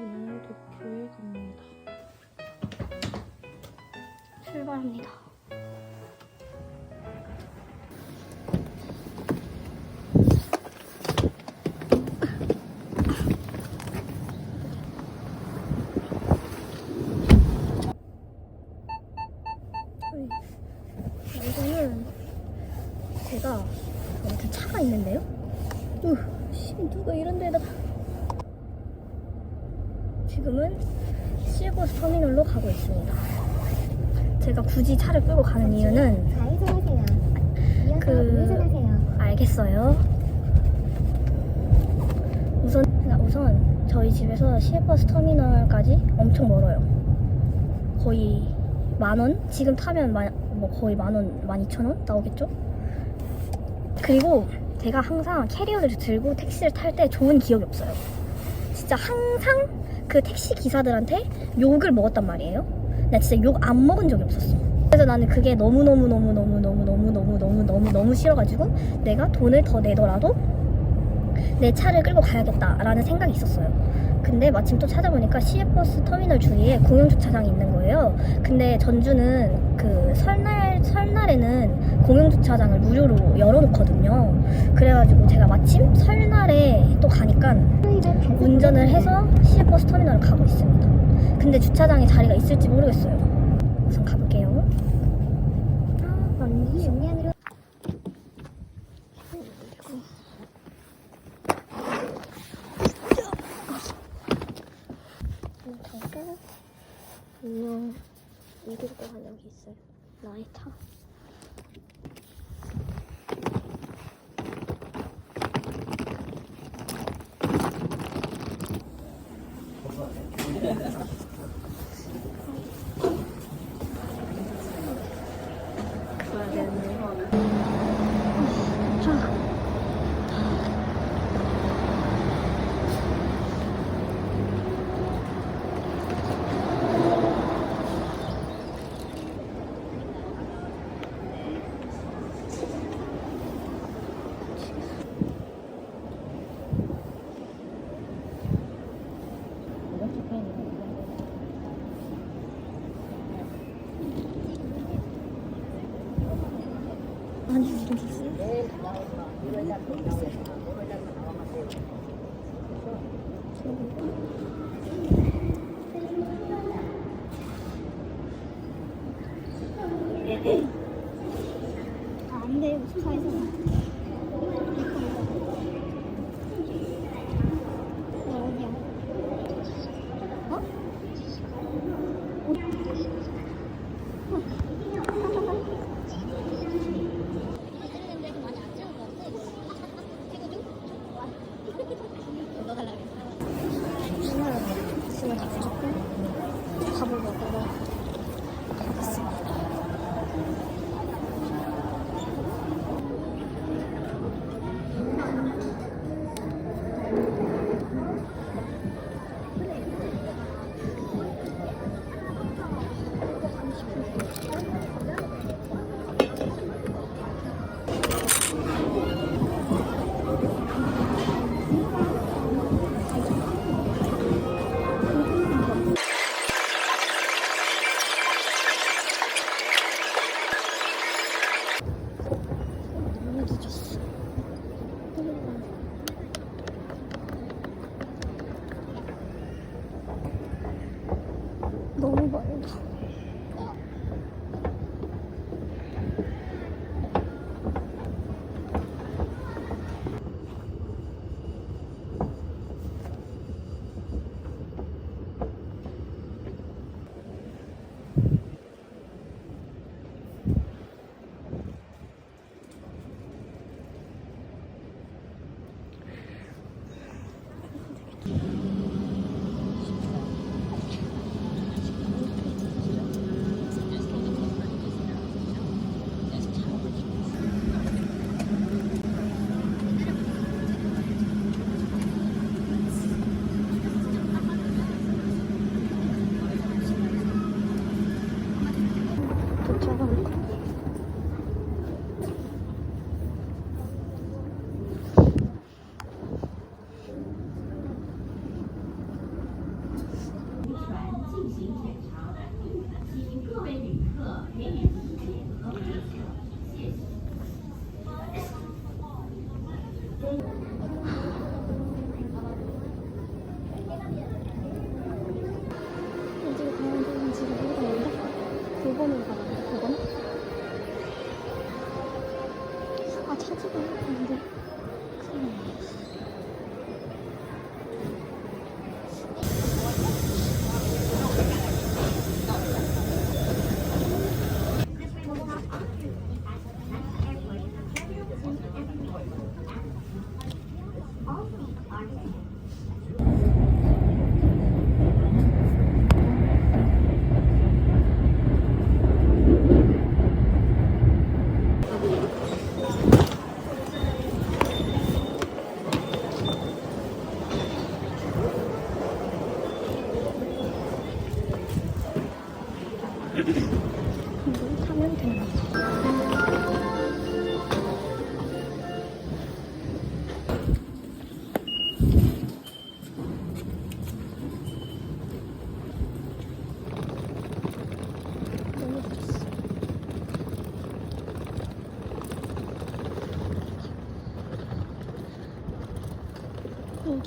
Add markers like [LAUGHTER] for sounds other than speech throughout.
오늘 도쿄에 갑니다. 출발합니다. 이거는 제가 아무튼 차가 있는데요. 으, 씨, 누가 이런 데다가 지금은 시외버스 터미널로 가고 있습니다. 제가 굳이 차를 끌고 가는 이유는 좌회전하세요. 그-. 알겠어요. 우선 우선 저희 집에서 시외버스 터미널까지 엄청 멀어요. 거의 만 원? 지금 타면 마- 뭐 거의 만 원, 만 이천 원 나오겠죠? 그리고 제가 항상 캐리어를 들고 택시를 탈 때 좋은 기억이 없어요. 진짜 항상 그 택시 기사들한테 욕을 먹었단 말이에요. 나 진짜 욕 안 먹은 적이 없었어. 그래서 나는 그게 너무 너무 너무 너무 너무 너무 너무 너무 너무 너무 싫어가지고 내가 돈을 더 내더라도 내 차를 끌고 가야겠다라는 생각이 있었어요. 근데 마침 또 찾아보니까 시외버스 터미널 주위에 공영 주차장이 있는 거예요. 근데 전주는 그 설날 설날에는 공영 주차장을 무료로 열어놓거든요. 그래가지고 제가 마침 설날에 또 가니까 운전을 해서 시외버스 터미널을 가고 있습니다. 근데 주차장에 자리가 있을지 모르겠어요. 우선 가볼게요. 아. 중량으로 있어요. 나의 타. [LAUGHS] 안 돼, 무슨 사이사 Assim.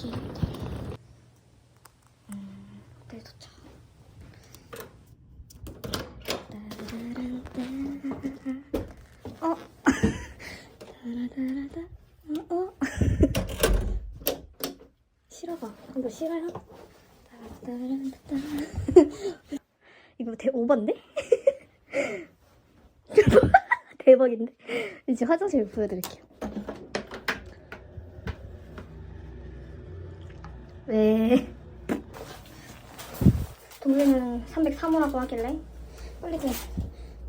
호텔. 음. [LAUGHS] 어? 어? [LAUGHS] 어? 이거 대 오반데? [LAUGHS] 대박인데? 이제 화장실 보여드릴게요. 왜? 동생은 303호라고 하길래 빨리 그냥,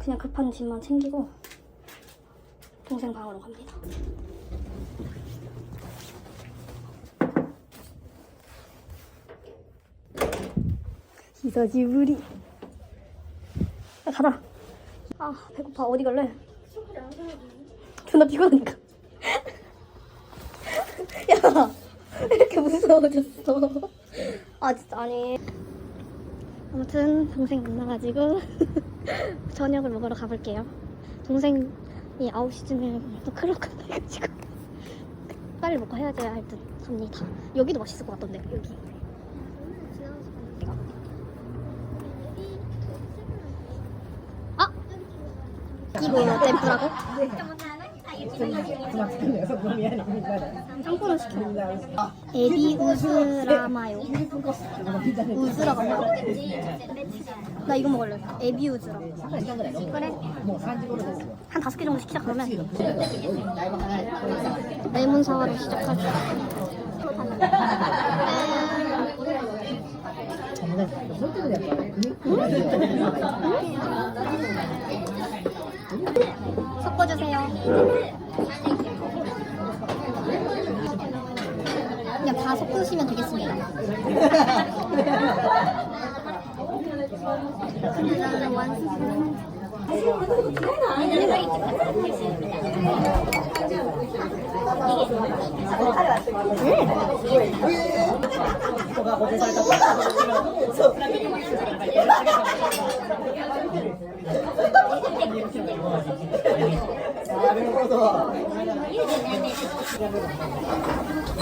그냥 급한 짐만 챙기고 동생 방으로 갑니다. 히사지부리 야 가자 아 배고파 어디 갈래? 존나 피곤하니까 [LAUGHS] 야 [LAUGHS] 이렇게 무서워졌어 아 진짜 아니 아무튼 동생 만나가지고 [LAUGHS] 저녁을 먹으러 가볼게요. 동생이 9시쯤에 또 클럽 간다 해가지고 [LAUGHS] 빨리 먹고 헤어져야 할듯 합니다. 여기도 맛있을 것 같던데 여기. 아! 이거 tempura고? 짬뽕을 시켜. 에비 우즈라마요. 우즈라가 뭐야? 나 이거 먹을래. 에비 우즈라. 그래. 한 다섯 개 정도 시키자 그러면. 레몬 사와로 시작하자. 섞어주세요. なるほど。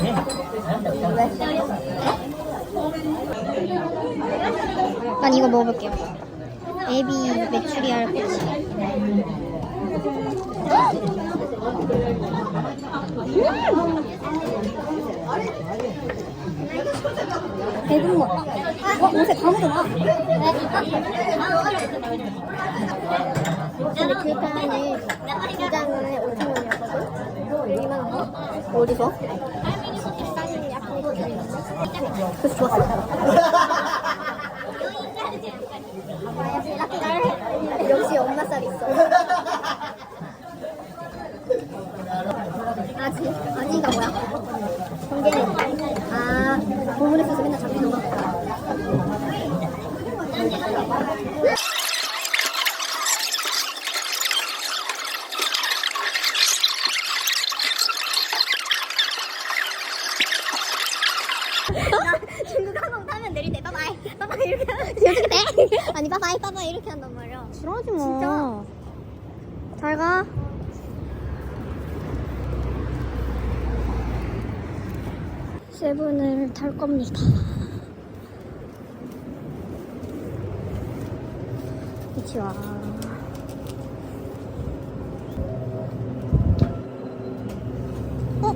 ね、なんだ歌う。 난 이거 먹어볼게요. 에비 메추리알 꼬치. 배분 거. 와, 옷에 다 묻어나. 근데 그 판에 두 장은 5천 원이었거든? 2만 원? 어디서? 싼 약국 그래서 좋았어. 역시 엄마 쌀 있어. [LAUGHS] 아, 지, 아닌가 뭐야? 공개는 아, 보문에 써서 맨날 잘 가. 세븐을 탈 겁니다. 이치 와. 어?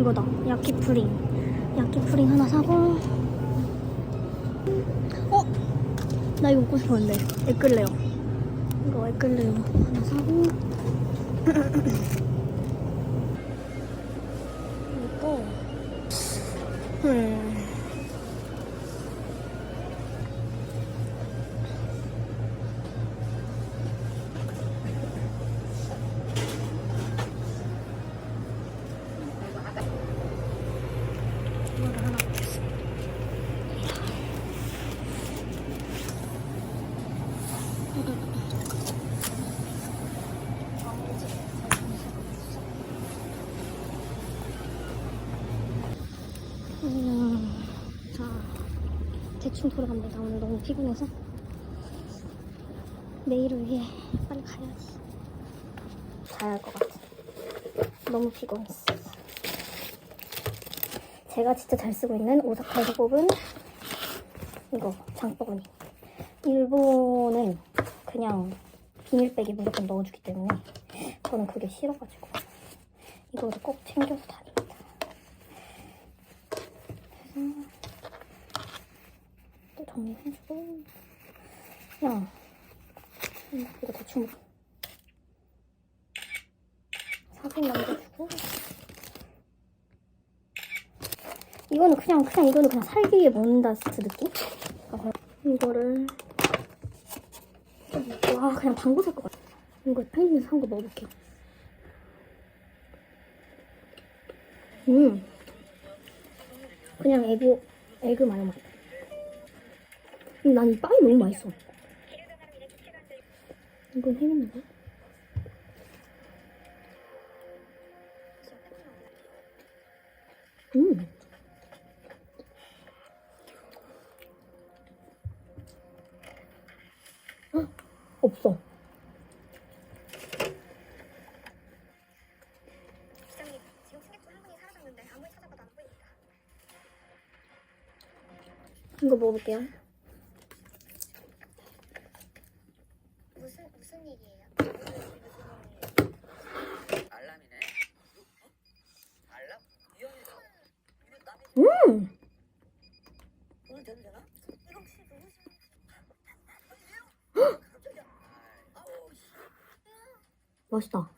이거다. 야키프링. 야키프링 하나 사고. 어? 나 이거 먹고 싶었는데. 애끌레요. 이거 에클레어 하나 사고. 대충 돌아갑니다. 오늘 너무 피곤해서. 내일을 위해 빨리 가야지. 자야 할 것 같아. 너무 피곤했어. 제가 진짜 잘 쓰고 있는 오사카에서 뽑은 이거 장바구니. 일본은 그냥 비닐백에 무조건 넣어주기 때문에 저는 그게 싫어가지고 이거를 꼭 챙겨서 다닙니다. 그래서 또 정리해주고 음, 이거 대충 사진 남겨주고 이거는 그냥 그냥 이거는 그냥 살기 위해 먹는다 스트 느낌? 어, 이거를 와 그냥 방구 살것 같아. 이거 편의점에서 산거 먹어볼게요. 음 그냥 에그 에그 마요 맛. 난 이 빵이 너무 맛있어. 이건 거? 음. 헉, 없어. 이거 먹어볼게요. 무슨 무슨 얘기예요? 알람이네. 알람? 이형이다. 이거 남의 음! 오늘 되는 되나? 이거 혹시 누구시? 맛있다.